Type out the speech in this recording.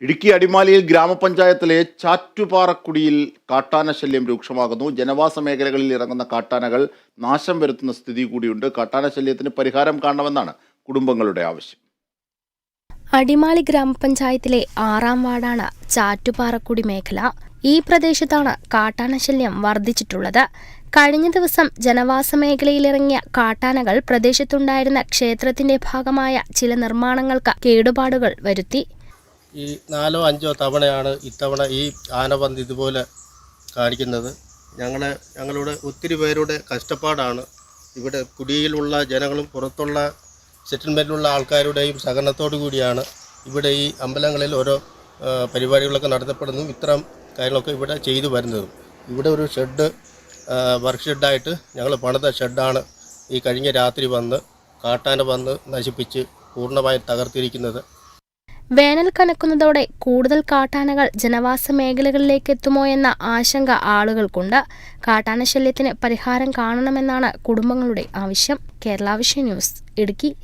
ഇടുക്കി അടിമാലിയിൽ ഗ്രാമപഞ്ചായത്തിലെ ചാറ്റുപാറക്കുടിയിൽ കാട്ടാന ശല്യം രൂക്ഷമാകുന്നു. ജനവാസ മേഖലകളിൽ ഇറങ്ങുന്ന കാട്ടാനകൾ നാശം വരുത്തുന്ന സ്ഥിതി കൂടിയുണ്ട്. കാട്ടാന ശല്യത്തിന് പരിഹാരം കാണണമെന്നാണ് കുടുംബങ്ങളുടെ ആവശ്യം. അടിമാലി ഗ്രാമപഞ്ചായത്തിലെ ആറാം വാർഡാണ് ചാറ്റുപാറക്കുടി മേഖല. ഈ പ്രദേശത്താണ് കാട്ടാനശല്യം വർദ്ധിച്ചിട്ടുള്ളത്. കഴിഞ്ഞ ദിവസം ജനവാസ മേഖലയിലിറങ്ങിയ കാട്ടാനകൾ പ്രദേശത്തുണ്ടായിരുന്ന ക്ഷേത്രത്തിന്റെ ഭാഗമായ ചില നിർമ്മാണങ്ങൾക്ക് കേടുപാടുകൾ വരുത്തി. ഈ നാലോ അഞ്ചോ തവണയാണ് ഇത്തവണ ഈ ആനപന്ത് ഇതുപോലെ കാണിക്കുന്നത്. ഞങ്ങളെ ഞങ്ങളുടെ ഒത്തിരി പേരുടെ കഷ്ടപ്പാടാണ്. ഇവിടെ കുടിയിലുള്ള ജനങ്ങളും പുറത്തുള്ള സെറ്റിൽമെന്റിലുള്ള ആൾക്കാരുടെയും സഹകരണത്തോടു കൂടിയാണ് ഇവിടെ ഈ അമ്പലങ്ങളിൽ ഓരോ പരിപാടികളൊക്കെ നടത്തപ്പെടുന്നതും ഇത്തരം കാര്യങ്ങളൊക്കെ ഇവിടെ ചെയ്തു വരുന്നതും. ഇവിടെ ഒരു ഷെഡ് വർക്ക് ഷെഡായിട്ട് ഞങ്ങൾ പണിത ഷെഡാണ് ഈ കഴിഞ്ഞ രാത്രി വന്ന് കാട്ടാന വന്ന് നശിപ്പിച്ച് പൂർണമായി തകർത്തിരിക്കുന്നത്. വേനൽ കനക്കുന്നതോടെ കൂടുതൽ കാട്ടാനകൾ ജനവാസ മേഖലകളിലേക്ക് എത്തുമോ എന്ന ആശങ്ക ആളുകൾക്കുണ്ട്. കാട്ടാനശല്യത്തിന് പരിഹാരം കാണണമെന്നാണ് കുടുംബങ്ങളുടെ ആവശ്യം. Kerala vision news Idukki.